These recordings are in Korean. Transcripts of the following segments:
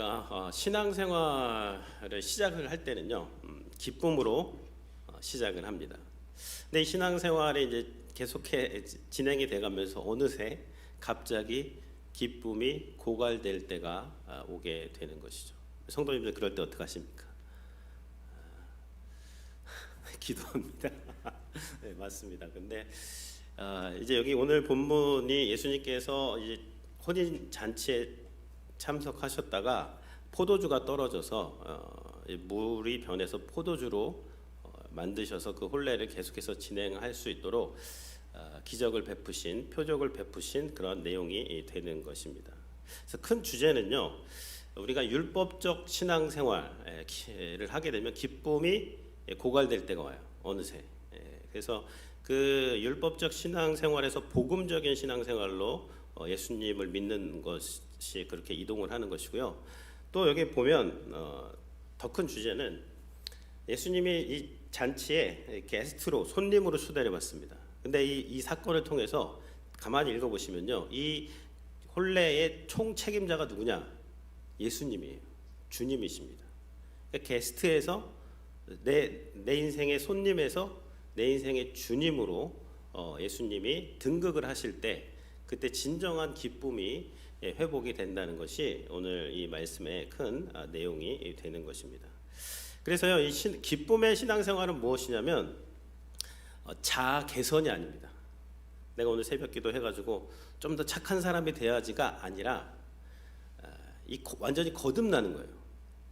어, 신앙생활을 시작을 할 때는요 음, 기쁨으로 어, 시작을 합니다. 근데 이 신앙생활이 이제 계속해 진행이 돼가면서 어느새 갑자기 기쁨이 고갈될 때가 아, 오게 되는 것이죠. 성도님들 그럴 때 어떻게 하십니까? 아, 기도합니다. 네 맞습니다. 근데 아, 이제 여기 오늘 본문이 예수님께서 이제 혼인 잔치에 참석하셨다가 포도주가 떨어져서 어, 이 물이 변해서 포도주로 어, 만드셔서 그 혼례를 계속해서 진행할 수 있도록 어, 기적을 베푸신 표적을 베푸신 그런 내용이 되는 것입니다. 그래서 큰 주제는요. 우리가 율법적 신앙생활을 하게 되면 기쁨이 고갈될 때가 와요. 어느새. 예, 그래서 그 율법적 신앙생활에서 복음적인 신앙생활로 어, 예수님을 믿는 것 이 그렇게 이동을 하는 것이고요. 또 여기 보면 어, 더큰 주제는 예수님이 이 잔치에 게스트로 손님으로 초대를 받습니다. 근데 이, 이 사건을 통해서 가만히 읽어보시면요, 이 혼례의 총 책임자가 누구냐? 예수님이에요. 주님이십니다. 그러니까 게스트에서 내, 내 인생의 손님에서 내 인생의 주님으로 어, 예수님이 등극을 하실 때 그때 진정한 기쁨이 예, 회복이 된다는 것이 오늘 이 말씀의 큰 아, 내용이 되는 것입니다. 그래서요, 이 신, 기쁨의 신앙생활은 무엇이냐면 어, 자아 개선이 아닙니다. 내가 오늘 새벽기도 해가지고 좀 더 착한 사람이 돼야지가 아니라 아, 이 거- 완전히 거듭나는 거예요.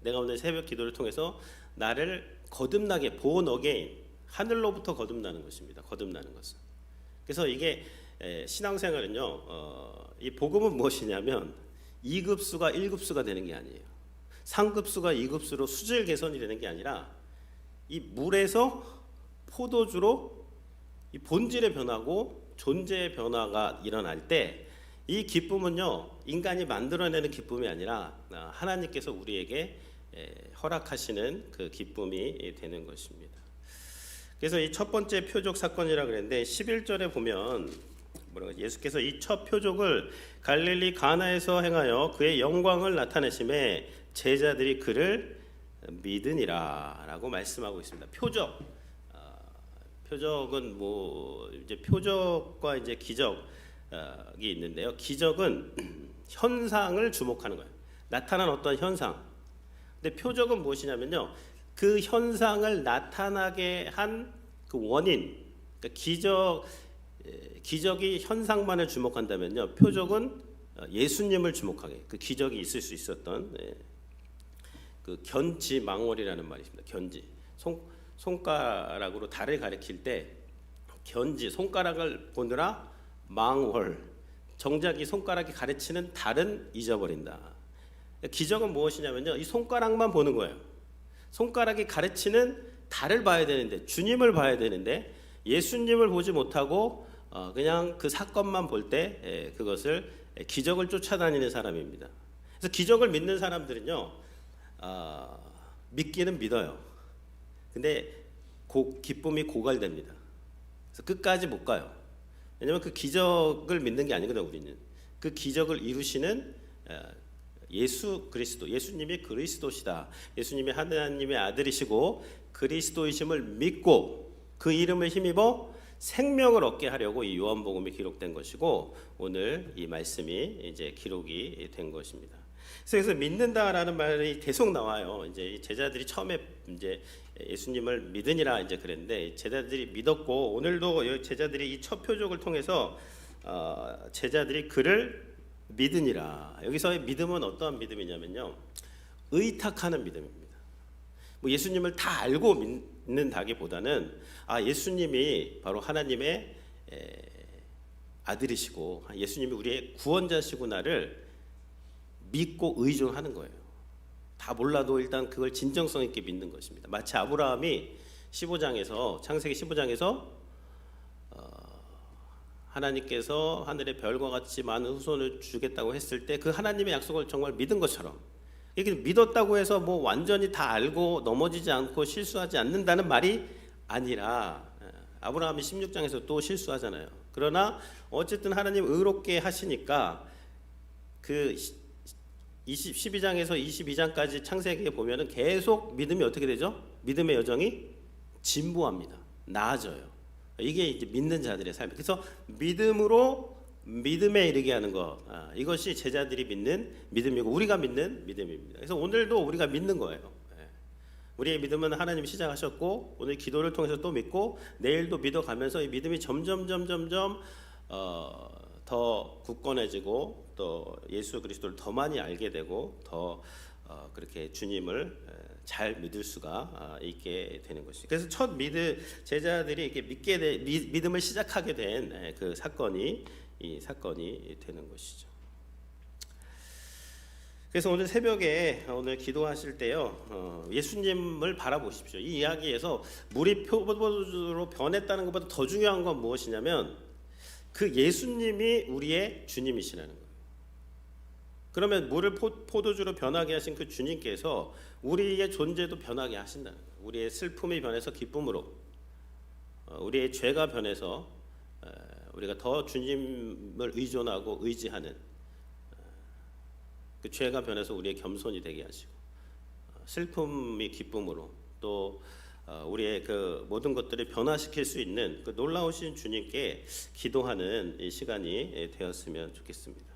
내가 오늘 새벽 기도를 통해서 나를 거듭나게 born again 하늘로부터 거듭나는 것입니다. 거듭나는 것은. 그래서 이게 에, 신앙생활은요, 어, 이 복음은 무엇이냐면 2급수가 1급수가 되는 게 아니에요. 3급수가 2급수로 수질 개선이 되는 게 아니라 이 물에서 포도주로 이 본질의 변화고 존재의 변화가 일어날 때 이 기쁨은요 인간이 만들어내는 기쁨이 아니라 아, 하나님께서 우리에게 에, 허락하시는 그 기쁨이 되는 것입니다. 그래서 이 첫 번째 표적 사건이라 그랬는데 11절에 보면 예수께서 이 첫 표적을 갈릴리 가나에서 행하여 그의 영광을 나타내심에 제자들이 그를 믿으니라라고 말씀하고 있습니다. 표적 아, 표적은 뭐 이제 표적과 이제 기적이 있는데요. 기적은 현상을 주목하는 거예요. 나타난 어떤 현상. 근데 표적은 무엇이냐면요. 그 현상을 나타나게 한 그 원인, 그러니까 기적 에, 기적이 현상만을 주목한다면요. 표적은 어, 예수님을 주목하게 그 기적이 있을 수 있었던 예, 그 견지 망월이라는 말이 있습니다. 견지 손 손가락으로 달을 가리킬 때 견지 손가락을 보느라 망월 정작 이 손가락이 가르치는 달은 잊어버린다. 기적은 무엇이냐면요. 이 손가락만 보는 거예요. 손가락이 가르치는 달을 봐야 되는데 주님을 봐야 되는데 예수님을 보지 못하고 어, 그냥 그 사건만 볼 때 그것을 기적을 쫓아다니는 사람입니다. 그래서 기적을 믿는 사람들은요 어, 믿기는 믿어요. 근데 고, 기쁨이 고갈됩니다. 그래서 끝까지 못 가요. 왜냐하면 그 기적을 믿는 게 아니거든요. 우리는 그 기적을 이루시는 어, 예수 그리스도, 예수님이 그리스도시다. 예수님이 하나님의 아들이시고 그리스도이심을 믿고 그 이름을 힘입어 생명을 얻게 하려고 이 요한복음이 기록된 것이고 오늘 이 말씀이 이제 기록이 된 것입니다. 그래서 믿는다라는 말이 계속 나와요. 이제 이 제자들이 처음에 이제 예수님을 믿으니라 이제 그랬는데 제자들이 믿었고 오늘도 이 제자들이 이 첫 표적을 통해서 어, 제자들이 그를 믿으니라. 여기서의 믿음은 어떠한 믿음이냐면요. 의탁하는 믿음입니다. 뭐 예수님을 다 알고 믿는다기보다는 아 예수님이 바로 하나님의 에, 아들이시고 예수님이 우리의 구원자시구나를 믿고 의존하는 거예요. 다 몰라도 일단 그걸 진정성 있게 믿는 것입니다. 마치 아브라함이 15장에서 창세기 15장에서 어, 하나님께서 하늘의 별과 같이 많은 후손을 주겠다고 했을 때 그 하나님의 약속을 정말 믿은 것처럼 이게 믿었다고 해서 뭐 완전히 다 알고 넘어지지 않고 실수하지 않는다는 말이 아니라 예, 아브라함이 16장에서 또 실수하잖아요. 그러나 어쨌든 하나님 의롭게 하시니까 그 20, 12장에서 22장까지 창세기에 보면은 계속 믿음이 어떻게 되죠? 믿음의 여정이 진보합니다. 나아져요. 이게 이제 믿는 자들의 삶. 그래서 믿음으로 믿음에 이르게 하는 것 아, 이것이 제자들이 믿는 믿음이고 우리가 믿는 믿음입니다. 그래서 오늘도 우리가 믿는 거예요. 예. 우리의 믿음은 하나님이 시작하셨고 오늘 기도를 통해서 또 믿고 내일도 믿어가면서 이 믿음이 점점 점점점 어, 더 굳건해지고 또 예수 그리스도를 더 많이 알게 되고 더 어, 그렇게 주님을 에, 잘 믿을 수가 아, 있게 되는 것이죠. 그래서 첫 믿음 제자들이 이렇게 믿게 되, 미- 믿음을 시작하게 된 그 사건이 이 사건이 되는 것이죠. 그래서 오늘 새벽에 오늘 기도하실 때요 어, 예수님을 바라보십시오. 이 이야기에서 물이 표보주로 변했다는 것보다 더 중요한 건 무엇이냐면 그 예수님이 우리의 주님이시라는 거예요. 그러면 물을 포, 포도주로 변하게 하신 그 주님께서 우리의 존재도 변하게 하신다는 거예요. 우리의 슬픔이 변해서 기쁨으로, 어, 우리의 죄가 변해서 에, 우리가 더 주님을 의존하고 의지하는 어, 그 죄가 변해서 우리의 겸손이 되게 하시고 어, 슬픔이 기쁨으로 또 어, 우리의 그 모든 것들을 변화시킬 수 있는 그 놀라우신 주님께 기도하는 이 시간이 예, 되었으면 좋겠습니다.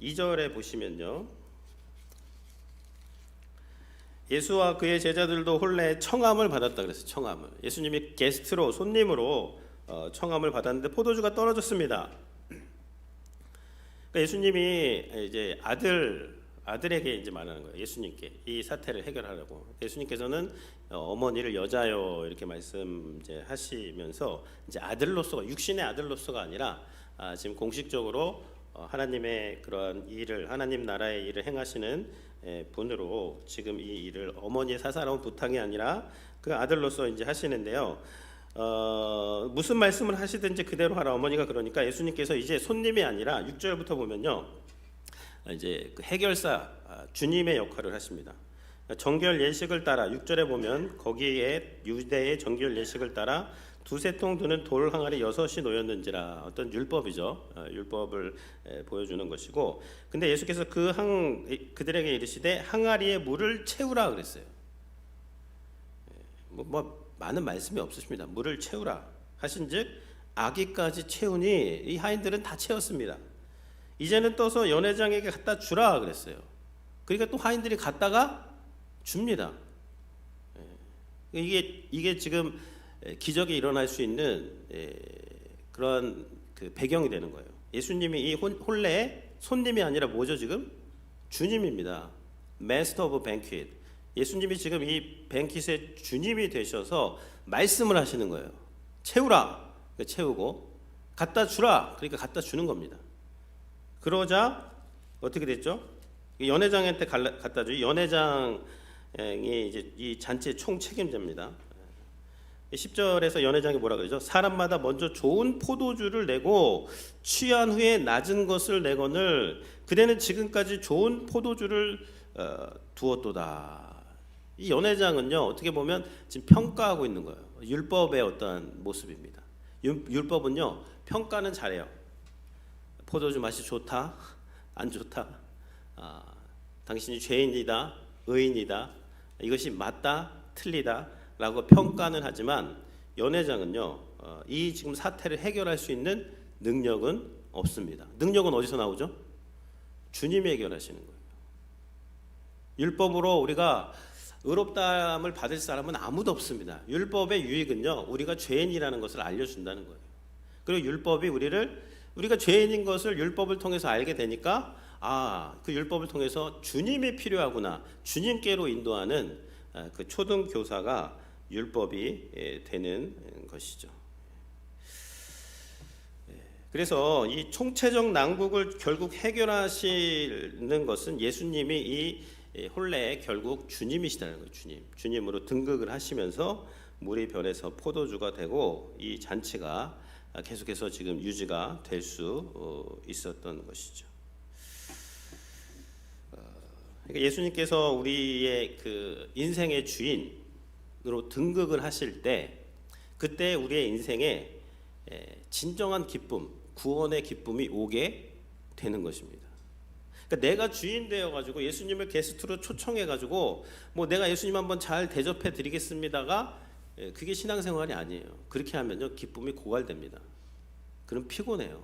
2절에 보시면요. 예수와 그의 제자들도 혼례 청함을 받았다 그랬어요. 청함을. 예수님이 게스트로 손님으로 어, 청함을 받았는데 포도주가 떨어졌습니다. 그러니까 예수님이 이제 아들 아들에게 이제 말하는 거예요. 예수님께 이 사태를 해결하려고. 예수님께서는 어, 어머니를 여자요 이렇게 말씀 이제 하시면서 이제 아들로서가 육신의 아들로서가 아니라 아, 지금 공식적으로 어, 하나님의 그러한 일을 하나님 나라의 일을 행하시는 에, 분으로 지금 이 일을 어머니의 사사로운 부탁이 아니라 그 아들로서 이제 하시는데요. 어, 무슨 말씀을 하시든지 그대로 하라 어머니가 그러니까 예수님께서 이제 손님이 아니라 6절부터 보면요. 이제 그 해결사 아, 주님의 역할을 하십니다. 정결 예식을 따라 6절에 보면 거기에 유대의 정결 예식을 따라 두세 통 드는 돌 항아리 여섯이 놓였는지라 어떤 율법이죠. 어, 율법을 에, 보여주는 것이고 근데 예수께서 그 항 그들에게 이르시되 항아리에 물을 채우라 그랬어요. 예, 뭐, 뭐 많은 말씀이 없으십니다. 물을 채우라 하신즉 아기까지 채우니 이 하인들은 다 채웠습니다. 이제는 떠서 연회장에게 갖다 주라 그랬어요. 그러니까 또 하인들이 갖다가 줍니다. 예. 이게 이게 지금 기적이 일어날 수 있는 예, 그런 그 배경이 되는 거예요. 예수님이 이 혼- 혼례의 손님이 아니라 뭐죠 지금 주님입니다. Master of. 예수님이 지금 이 뱅킷의 주님이 되셔서 말씀을 하시는 거예요. 채우라. 그러니까 채우고 갖다 주라. 그러니까 갖다 주는 겁니다. 그러자 어떻게 됐죠? 이 연회장한테 갖다 주. 연회장이 이제 이 잔치의 총 책임자입니다. 10절에서 연회장이 뭐라 그러죠? 사람마다 먼저 좋은 포도주를 내고 취한 후에 낮은 것을 내거늘 그대는 지금까지 좋은 포도주를 어, 두었도다. 이 연회장은요 어떻게 보면 지금 평가하고 있는 거예요. 율법의 어떠한 모습입니다. 율, 율법은요 평가는 잘해요. 포도주 맛이 좋다, 안 좋다. 아, 당신이 죄인이다, 의인이다. 이것이 맞다, 틀리다 라고 평가는 하지만 연회장은요 어, 이 지금 사태를 해결할 수 있는 능력은 없습니다. 능력은 어디서 나오죠? 주님이 해결하시는 거예요. 율법으로 우리가 의롭다함을 받을 사람은 아무도 없습니다. 율법의 유익은요 우리가 죄인이라는 것을 알려준다는 거예요. 그리고 율법이 우리를 우리가 죄인인 것을 율법을 통해서 알게 되니까 아, 그 율법을 통해서 주님이 필요하구나. 주님께로 인도하는 아, 그 초등 교사가 율법이 예, 되는 것이죠. 예, 그래서 이 총체적 난국을 결국 해결하시는 것은 예수님이 이 예, 혼례의 결국 주님이시다는 거예요. 주님, 주님으로 등극을 하시면서 물이 변해서 포도주가 되고 이 잔치가 계속해서 지금 유지가 될 수 있었던 것이죠. 그러니까 예수님께서 우리의 그 인생의 주인 으로 등극을 하실 때 그때 우리의 인생에 에, 진정한 기쁨, 구원의 기쁨이 오게 되는 것입니다. 그러니까 내가 주인 되어 가지고 예수님을 게스트로 초청해 가지고 뭐 내가 예수님 한번 잘 대접해 드리겠습니다가 예, 그게 신앙생활이 아니에요. 그렇게 하면요 기쁨이 고갈됩니다. 그럼 피곤해요.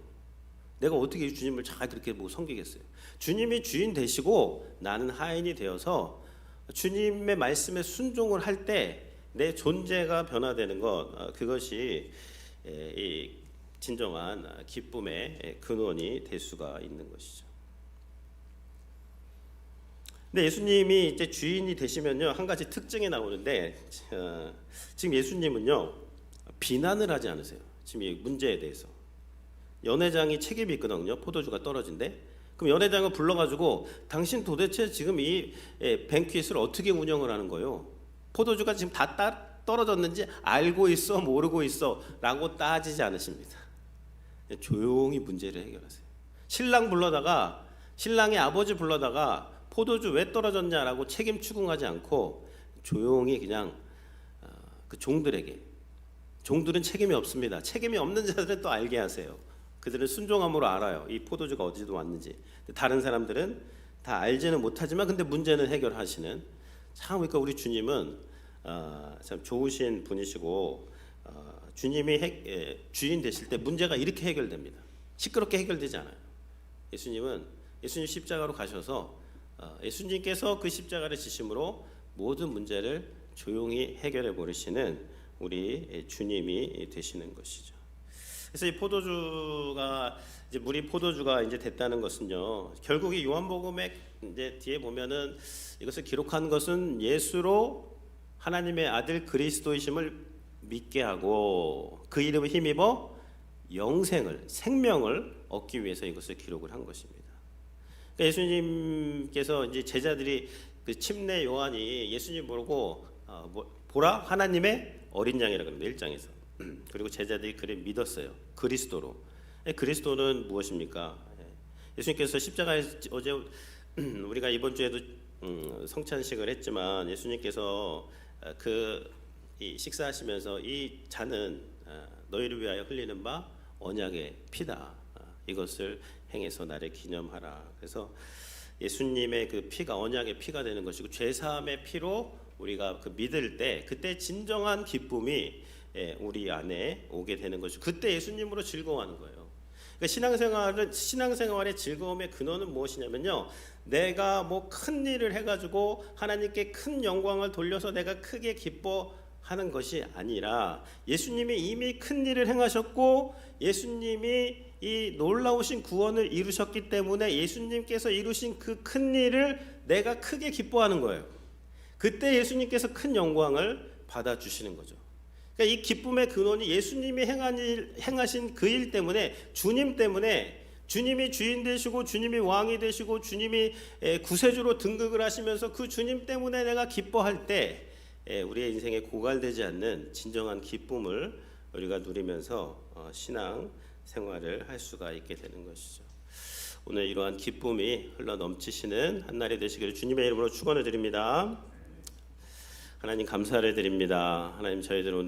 내가 어떻게 주님을 잘 그렇게 뭐 섬기겠어요? 주님이 주인 되시고 나는 하인이 되어서 주님의 말씀에 순종을 할때 내 존재가 변화되는 것 어, 그것이 에, 이 진정한 어, 기쁨의 근원이 될 수가 있는 것이죠. 근데 예수님이 이제 주인이 되시면요 한 가지 특징이 나오는데 어, 지금 예수님은요 비난을 하지 않으세요. 지금 이 문제에 대해서 연회장이 책임이 있거든요. 포도주가 떨어진대. 그럼 연회장을 불러가지고 당신 도대체 지금 이 예, 뱅퀴스를 어떻게 운영을 하는 거예요? 포도주가 지금 다 따, 떨어졌는지 알고 있어 모르고 있어라고 따지지 않으십니다. 조용히 문제를 해결하세요. 신랑 불러다가 신랑의 아버지 불러다가 포도주 왜 떨어졌냐라고 책임 추궁하지 않고 조용히 그냥 어, 그 종들에게 종들은 책임이 없습니다. 책임이 없는 자들은 또 알게 하세요. 그들은 순종함으로 알아요. 이 포도주가 어디서 왔는지. 다른 사람들은 다 알지는 못하지만 근데 문제는 해결하시는 참 그러니까 우리 주님은 어, 참 좋으신 분이시고 어, 주님이 해, 예, 주인 되실 때 문제가 이렇게 해결됩니다. 시끄럽게 해결되지 않아요. 예수님은 예수님 십자가로 가셔서 어, 예수님께서 그 십자가를 지심으로 모든 문제를 조용히 해결해 버리시는 우리 주님이 되시는 것이죠. 그래서 이 포도주가 이제 물이 포도주가 이제 됐다는 것은요. 결국 이 요한복음의 이제 뒤에 보면은 이것을 기록한 것은 예수로 하나님의 아들 그리스도이심을 믿게 하고 그 이름을 힘입어 영생을 생명을 얻기 위해서 이것을 기록을 한 것입니다. 그러니까 예수님께서 이제 제자들이 그 침례 요한이 예수님 보고 어, 뭐, 보라 하나님의 어린 양이라고 합니다. 1장에서. 그리고 제자들이 그를 믿었어요. 그리스도로. 예, 그리스도는 무엇입니까? 예. 예수님께서 십자가에 어제 우리가 이번 주에도 음, 성찬식을 했지만 예수님께서 어, 그 식사하시면서 이 잔은 어, 너희를 위하여 흘리는 바 언약의 피다. 어, 이것을 행해서 나를 기념하라. 그래서 예수님의 그 피가 언약의 피가 되는 것이고 죄 사함의 피로 우리가 그 믿을 때 그때 진정한 기쁨이 예, 우리 안에 오게 되는 것이고 그때 예수님으로 즐거워하는 거예요. 그러니까 신앙생활은 신앙생활의 즐거움의 근원은 무엇이냐면요. 내가 뭐 큰 일을 해가지고 하나님께 큰 영광을 돌려서 내가 크게 기뻐 하는 것이 아니라 예수님이 이미 큰 일을 행하셨고 예수님이 이 놀라우신 구원을 이루셨기 때문에 예수님께서 이루신 그 큰 일을 내가 크게 기뻐하는 거예요. 그때 예수님께서 큰 영광을 받아 주시는 거죠. 그러니까 이 기쁨의 근원이 예수님이 행한 일, 행하신 그 일 때문에 주님 때문에 주님이 주인 되시고 주님이 왕이 되시고 주님이 구세주로 등극을 하시면서 그 주님 때문에 내가 기뻐할 때 우리의 인생에 고갈되지 않는 진정한 기쁨을 우리가 누리면서 어, 신앙 생활을 할 수가 있게 되는 것이죠. 오늘 이러한 기쁨이 흘러 넘치시는 한 날이 되시기를 주님의 이름으로 축원을 드립니다. 하나님 감사를 드립니다. 하나님 저희들 오늘